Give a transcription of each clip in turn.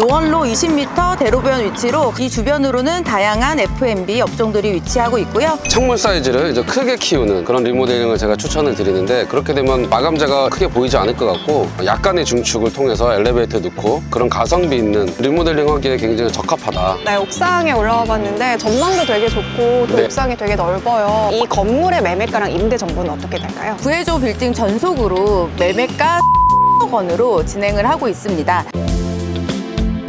노원로 20m 대로변 위치로 이 주변으로는 다양한 F&B 업종들이 위치하고 있고요. 창문 사이즈를 이제 크게 키우는 그런 리모델링을 제가 추천을 드리는데 그렇게 되면 마감재가 크게 보이지 않을 것 같고 약간의 중축을 통해서 엘리베이터 넣고 그런 가성비 있는 리모델링 하기에 굉장히 적합하다. 네, 옥상에 올라와 봤는데 전망도 되게 좋고 또 네. 옥상이 되게 넓어요. 이 건물의 매매가랑 임대 정보는 어떻게 될까요? 구해조 빌딩 전속으로 매매가 원으로 진행을 하고 있습니다.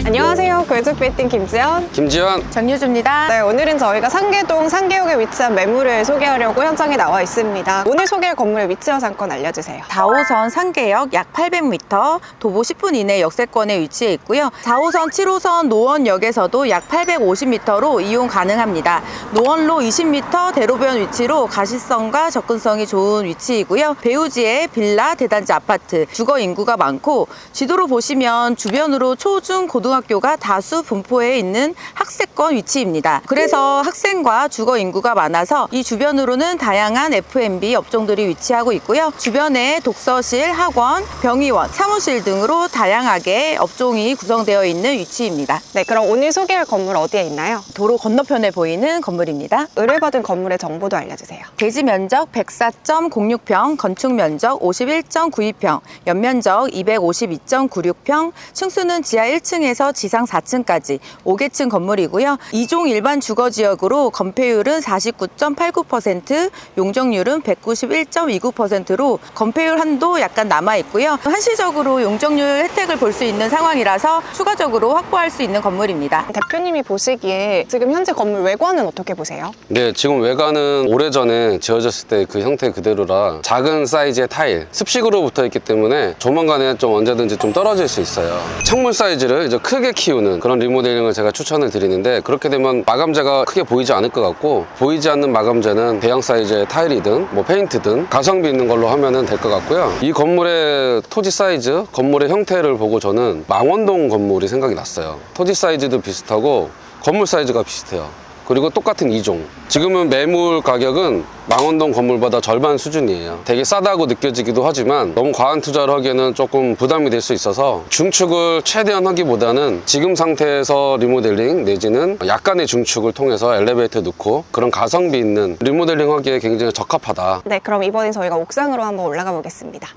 안녕하세요. 괴적 빌딩 김지연. 김지현 정유주입니다. 네, 오늘은 저희가 상계동 상계역에 위치한 매물을 소개하려고 현장에 나와 있습니다. 오늘 소개할 건물의 위치와 상권 알려주세요. 4호선 상계역 약 800m, 도보 10분 이내 역세권에 위치해 있고요. 4호선, 7호선 노원역에서도 약 850m로 이용 가능합니다. 노원로 20m 대로변 위치로 가시성과 접근성이 좋은 위치이고요. 배우지에 빌라, 대단지 아파트, 주거 인구가 많고 지도로 보시면 주변으로 초 중 고등 학교가 다수 분포해 있는 학세권 위치입니다. 그래서 학생과 주거 인구가 많아서 이 주변으로는 다양한 F&B 업종들이 위치하고 있고요. 주변에 독서실, 학원, 병의원, 사무실 등으로 다양하게 업종이 구성되어 있는 위치입니다. 네, 그럼 오늘 소개할 건물 어디에 있나요? 도로 건너편에 보이는 건물입니다. 의뢰받은 건물의 정보도 알려주세요. 대지 면적 104.06평, 건축 면적 51.92평, 연면적 252.96평, 층수는 지하 1층에서 지상 4층까지 5개층 건물이고요. 2종 일반 주거 지역으로 건폐율은 49.89%, 용적률은 191.29%로 건폐율 한도 약간 남아 있고요. 한시적으로 용적률 혜택을 볼 수 있는 상황이라서 추가적으로 확보할 수 있는 건물입니다. 대표님이 보시기에 지금 현재 건물 외관은 어떻게 보세요? 네, 지금 외관은 오래전에 지어졌을 때 그 형태 그대로라 작은 사이즈의 타일, 습식으로 붙어 있기 때문에 조만간에 좀 언제든지 좀 떨어질 수 있어요. 창문 사이즈를 이제 크게 키우는 그런 리모델링을 제가 추천을 드리는데 그렇게 되면 마감재가 크게 보이지 않을 것 같고 보이지 않는 마감재는 대형 사이즈의 타일이든 뭐 페인트든 가성비 있는 걸로 하면 될 것 같고요. 이 건물의 토지 사이즈, 건물의 형태를 보고 저는 망원동 건물이 생각이 났어요. 토지 사이즈도 비슷하고 건물 사이즈가 비슷해요. 그리고 똑같은 이종 지금은 매물 가격은 망원동 건물보다 절반 수준이에요. 되게 싸다고 느껴지기도 하지만 너무 과한 투자를 하기에는 조금 부담이 될 수 있어서 중축을 최대한 하기보다는 지금 상태에서 리모델링 내지는 약간의 중축을 통해서 엘리베이터 넣고 그런 가성비 있는 리모델링 하기에 굉장히 적합하다. 네, 그럼 이번엔 저희가 옥상으로 한번 올라가 보겠습니다.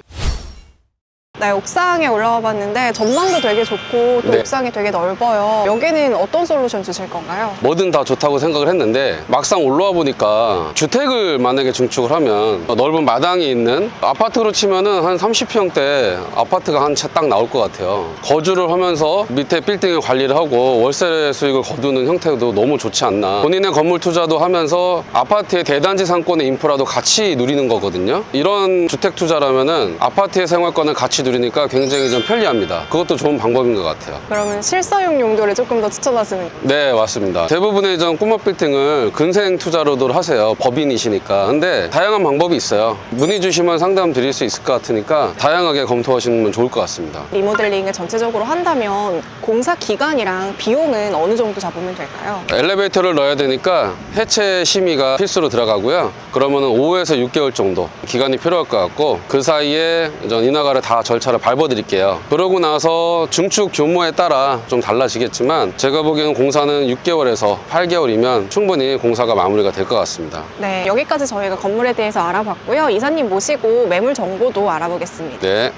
네, 옥상에 올라와 봤는데 전망도 되게 좋고 또 네. 옥상이 되게 넓어요. 여기는 어떤 솔루션 주실 건가요? 뭐든 다 좋다고 생각을 했는데 막상 올라와 보니까 주택을 만약에 중축을 하면 넓은 마당이 있는 아파트로 치면은 한 30평대 아파트가 한 채 딱 나올 것 같아요. 거주를 하면서 밑에 빌딩을 관리를 하고 월세 수익을 거두는 형태도 너무 좋지 않나. 본인의 건물 투자도 하면서 아파트의 대단지 상권의 인프라도 같이 누리는 거거든요. 이런 주택 투자라면은 아파트의 생활권을 같이 누리 니까 굉장히 좀 편리합니다. 그것도 좋은 방법인 것 같아요. 그러면 실사용 용도를 조금 더 추천하시는 네, 맞습니다. 대부분의 전 꼬마 빌딩을 근생 투자로도 하세요. 법인이시니까. 근데 다양한 방법이 있어요. 문의 주시면 상담 드릴 수 있을 것 같으니까 다양하게 검토하시면 좋을 것 같습니다. 리모델링을 전체적으로 한다면 공사 기간이랑 비용은 어느 정도 잡으면 될까요? 엘리베이터를 넣어야 되니까 해체 심의가 필수로 들어가고요. 그러면은 5에서 6개월 정도 기간이 필요할 것 같고 그 사이에 전 인허가를 다 절차 를 밟아 드릴게요. 그러고 나서 중축 규모에 따라 좀 달라지겠지만 제가 보기에는 공사는 6개월에서 8개월이면 충분히 공사가 마무리가 될 것 같습니다. 네, 여기까지 저희가 건물에 대해서 알아봤고요. 이사님 모시고 매물 정보도 알아보겠습니다. 네.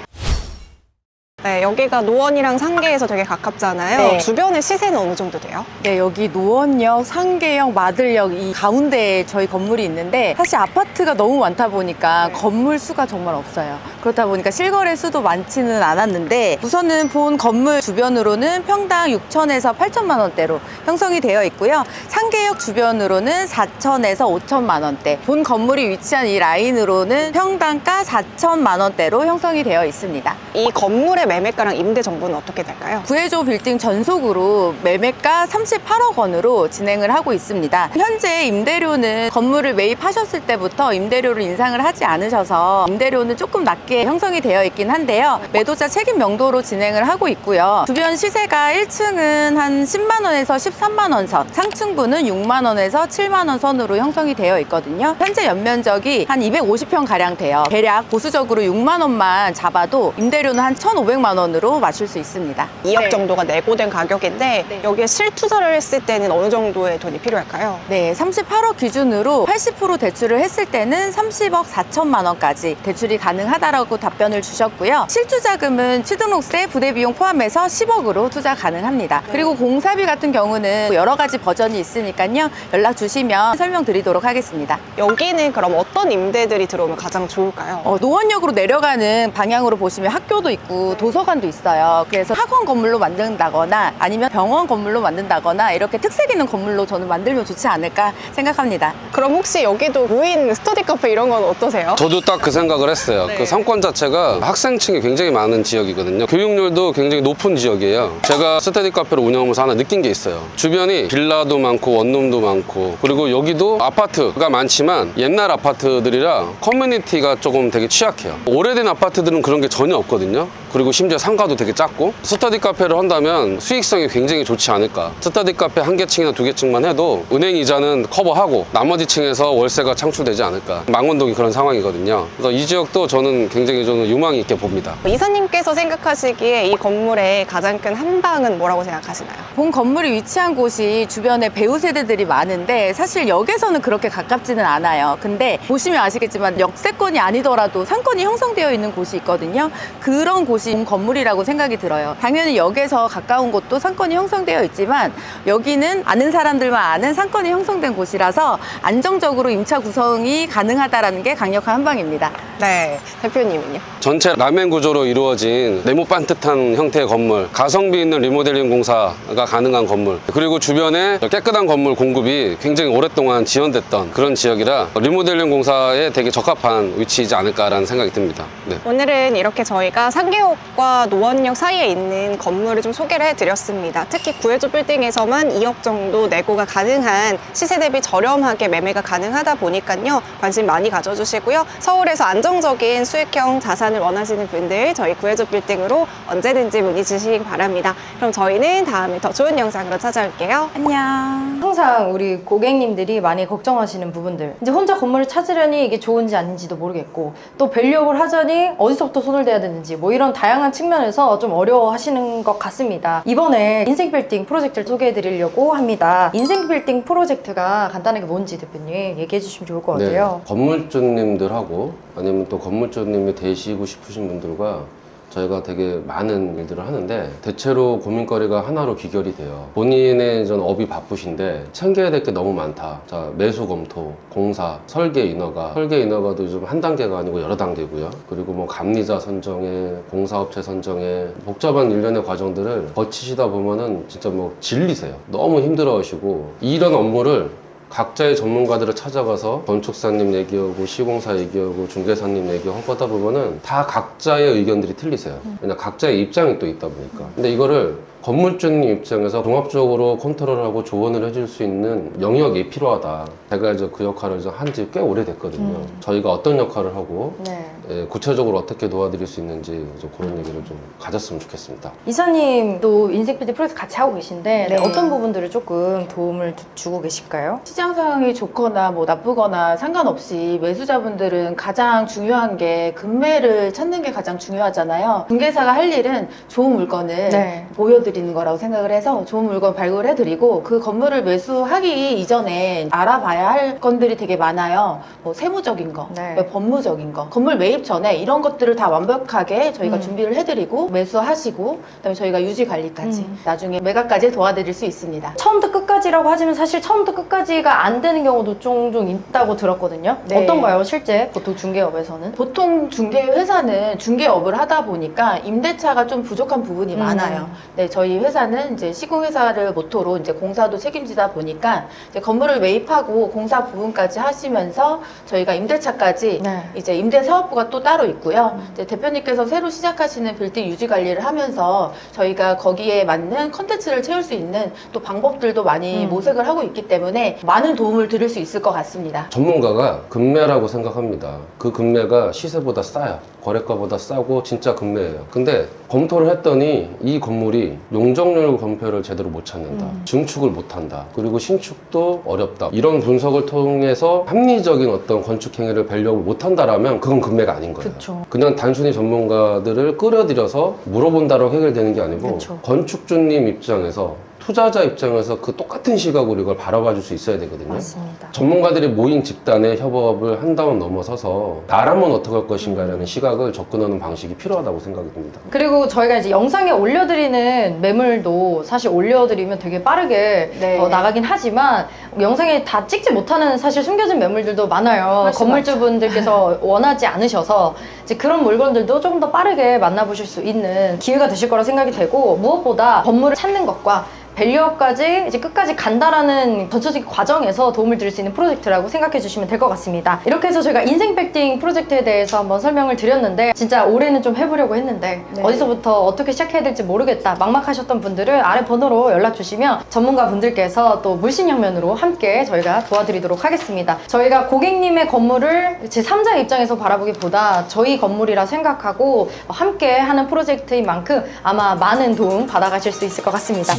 네, 여기가 노원이랑 상계에서 되게 가깝잖아요. 네. 주변의 시세는 어느 정도 돼요? 네, 여기 노원역, 상계역, 마들역 이 가운데에 저희 건물이 있는데 사실 아파트가 너무 많다 보니까 건물 수가 정말 없어요. 그렇다 보니까 실거래 수도 많지는 않았는데 우선은 본 건물 주변으로는 평당 6천에서 8천만 원대로 형성이 되어 있고요. 상계역 주변으로는 4천에서 5천만 원대. 본 건물이 위치한 이 라인으로는 평당가 4천만 원대로 형성이 되어 있습니다. 이 건물의 매매가랑 임대 정보는 어떻게 될까요? 구해조 빌딩 전속으로 매매가 38억 원으로 진행을 하고 있습니다. 현재 임대료는 건물을 매입하셨을 때부터 임대료를 인상을 하지 않으셔서 임대료는 조금 낮게 형성이 되어 있긴 한데요. 매도자 책임 명도로 진행을 하고 있고요. 주변 시세가 1층은 한 10만 원에서 13만 원 선, 상층부는 6만 원에서 7만 원 선으로 형성이 되어 있거든요. 현재 연면적이 한 250평 가량 돼요. 대략 보수적으로 6만 원만 잡아도 임대료는 한 1,500만 500만 원으로 맞출 수 있습니다. 2억 네. 정도가 내고된 가격인데 네. 여기에 실투자를 했을 때는 어느 정도의 돈이 필요할까요? 네, 38억 기준으로 80% 대출을 했을 때는 30억 4천만 원까지 대출이 가능하다라고 답변을 주셨고요. 실투자금은 취등록세, 부대 비용 포함해서 10억으로 투자 가능합니다. 그리고 공사비 같은 경우는 여러 가지 버전이 있으니까요. 연락 주시면 설명드리도록 하겠습니다. 여기는 그럼 어떤 임대들이 들어오면 가장 좋을까요? 어, 노원역으로 내려가는 방향으로 보시면 학교도 있고 도서관도 있어요. 그래서 학원 건물로 만든다거나 아니면 병원 건물로 만든다거나 이렇게 특색 있는 건물로 저는 만들면 좋지 않을까 생각합니다. 그럼 혹시 여기도 무인 스터디 카페 이런 건 어떠세요? 저도 딱 그 생각을 했어요. 네. 그 상권 자체가 학생층이 굉장히 많은 지역이거든요. 교육률도 굉장히 높은 지역이에요. 제가 스터디 카페를 운영하면서 하나 느낀 게 있어요. 주변이 빌라도 많고 원룸도 많고 그리고 여기도 아파트가 많지만 옛날 아파트들이라 커뮤니티가 조금 되게 취약해요. 오래된 아파트들은 그런 게 전혀 없거든요. 그리고 심지어 상가도 되게 작고 스터디 카페를 한다면 수익성이 굉장히 좋지 않을까. 스터디 카페 한 개 층이나 두 개 층만 해도 은행 이자는 커버하고 나머지 층에서 월세가 창출되지 않을까. 망원동이 그런 상황이거든요. 그래서 이 지역도 저는 굉장히 저는 유망 있게 봅니다. 이사님께서 생각하시기에 이 건물의 가장 큰 한방은 뭐라고 생각하시나요? 본 건물이 위치한 곳이 주변에 배우 세대들이 많은데 사실 역에서는 그렇게 가깝지는 않아요. 근데 보시면 아시겠지만 역세권이 아니더라도 상권이 형성되어 있는 곳이 있거든요. 그런 곳 이본 건물이라고 생각이 들어요. 당연히 역에서 가까운 곳도 상권이 형성되어 있지만 여기는 아는 사람들만 아는 상권이 형성된 곳이라서 안정적으로 임차 구성이 가능하다라는 게 강력한 한방입니다. 네, 대표님은요? 전체 라멘 구조로 이루어진 네모 반듯한 형태의 건물, 가성비 있는 리모델링 공사가 가능한 건물, 그리고 주변에 깨끗한 건물 공급이 굉장히 오랫동안 지연됐던 그런 지역이라 리모델링 공사에 되게 적합한 위치이지 않을까라는 생각이 듭니다. 네. 오늘은 이렇게 저희가 상계역과 노원역 사이에 있는 건물을 좀 소개를 해드렸습니다. 특히 구해조 빌딩에서만 2억 정도 내고가 가능한 시세 대비 저렴하게 매매가 가능하다 보니까요. 관심 많이 가져주시고요. 서울에서 안정적인 수익형 자산을 원하시는 분들 저희 구해조 빌딩으로 언제든지 문의 주시기 바랍니다. 그럼 저희는 다음에 더 좋은 영상으로 찾아올게요. 안녕. 항상 우리 고객님들이 많이 걱정하시는 부분들 이제 혼자 건물을 찾으려니 이게 좋은지 아닌지도 모르겠고 또 밸류업을 하자니 어디서부터 손을 대야 되는지 뭐 이런 다양한 측면에서 좀 어려워하시는 것 같습니다. 이번에 인생 빌딩 프로젝트를 소개해 드리려고 합니다. 인생 빌딩 프로젝트가 간단하게 뭔지 대표님 얘기해 주시면 좋을 것 같아요. 네, 건물주님들하고 아니면 또 건물주님이 되시고 싶으신 분들과 저희가 되게 많은 일들을 하는데 대체로 고민거리가 하나로 귀결이 돼요. 본인의 전 업이 바쁘신데 챙겨야 될 게 너무 많다. 자 매수 검토, 공사, 설계 인허가, 설계 인허가도 요즘 한 단계가 아니고 여러 단계고요. 그리고 뭐 감리자 선정에, 공사업체 선정에 복잡한 일련의 과정들을 거치시다 보면은 진짜 뭐 질리세요. 너무 힘들어 하시고 이런 업무를 각자의 전문가들을 찾아가서 건축사님 얘기하고 시공사 얘기하고 중개사님 얘기하고 하다 보면은 다 각자의 의견들이 틀리세요. 왜냐 각자의 입장이 또 있다 보니까. 근데 이거를 건물주님 입장에서 종합적으로 컨트롤하고 조언을 해줄 수 있는 영역이 필요하다. 제가 이제 그 역할을 한 지 꽤 오래됐거든요. 저희가 어떤 역할을 하고 네. 예, 구체적으로 어떻게 도와드릴 수 있는지 좀 그런 얘기를 좀 가졌으면 좋겠습니다. 이사님도 인생 빌딩 프로젝트 같이 하고 계신데 네. 어떤 부분들을 조금 도움을 주- 주고 계실까요? 시장 상황이 좋거나 뭐 나쁘거나 상관없이 매수자분들은 가장 중요한 게 금매를 찾는 게 가장 중요하잖아요. 중개사가 할 일은 좋은 물건을 네. 보여드리 는 거라고 생각을 해서 좋은 물건 발굴해드리고 그 건물을 매수하기 이전에 알아봐야 할 건들이 되게 많아요. 뭐 세무적인 거, 네. 뭐 법무적인 거, 건물 매입 전에 이런 것들을 다 완벽하게 저희가 음. 준비를 해드리고 매수하시고 그다음에 저희가 유지 관리까지 음. 나중에 매각까지 도와드릴 수 있습니다. 처음부터 끝까지라고 하지만 사실 처음부터 끝까지가 안 되는 경우도 종종 있다고 들었거든요. 네. 어떤가요, 실제 보통 중개업에서는? 보통 중개 회사는 중개업을 하다 보니까 임대차가 좀 부족한 부분이 음. 많아요. 네, 저희 회사는 이제 시공회사를 모토로 이제 공사도 책임지다 보니까 이제 건물을 매입하고 공사 부분까지 하시면서 저희가 임대차까지 네. 이제 임대 사업부가 또 따로 있고요. 이제 대표님께서 새로 시작하시는 빌딩 유지 관리를 하면서 저희가 거기에 맞는 컨텐츠를 채울 수 있는 또 방법들도 많이 음. 모색을 하고 있기 때문에 많은 도움을 드릴 수 있을 것 같습니다. 전문가가 금매라고 생각합니다. 그 금매가 시세보다 싸요. 거래가보다 싸고 진짜 금매예요. 근데 검토를 했더니 이 건물이 용적률 검표를 제대로 못 찾는다. 음. 증축을 못 한다. 그리고 신축도 어렵다. 이런 분석을 통해서 합리적인 어떤 건축 행위를 밸류업을 못 한다라면 그건 금매가 아닌 거예요. 그쵸. 그냥 단순히 전문가들을 끌어들여서 물어본다고 해결되는 게 아니고 그쵸. 건축주님 입장에서 투자자 입장에서 그 똑같은 시각으로 이걸 바라봐 줄 수 있어야 되거든요. 맞습니다. 전문가들이 모인 집단의 협업을 한다면 넘어서서 나라면 어떻게 할 것인가라는 시각을 접근하는 방식이 필요하다고 생각이 듭니다. 그리고 저희가 이제 영상에 올려드리는 매물도 사실 올려드리면 되게 빠르게 네. 어, 나가긴 하지만 영상에 다 찍지 못하는 사실 숨겨진 매물들도 많아요. 훨씬 건물주분들께서 원하지 않으셔서 이제 그런 물건들도 조금 더 빠르게 만나보실 수 있는 기회가 되실 거라 생각이 되고 무엇보다 건물을 찾는 것과 밸류업까지 이제 끝까지 간다라는 전체적인 과정에서 도움을 드릴 수 있는 프로젝트라고 생각해 주시면 될 것 같습니다. 이렇게 해서 저희가 인생 빌딩 프로젝트에 대해서 한번 설명을 드렸는데 진짜 올해는 좀 해보려고 했는데 네. 어디서부터 어떻게 시작해야 될지 모르겠다 막막하셨던 분들은 아래 번호로 연락 주시면 전문가 분들께서 또 물신양면으로 함께 저희가 도와드리도록 하겠습니다. 저희가 고객님의 건물을 제 3자 입장에서 바라보기보다 저희 건물이라 생각하고 함께 하는 프로젝트인 만큼 아마 많은 도움 받아가실 수 있을 것 같습니다.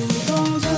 동전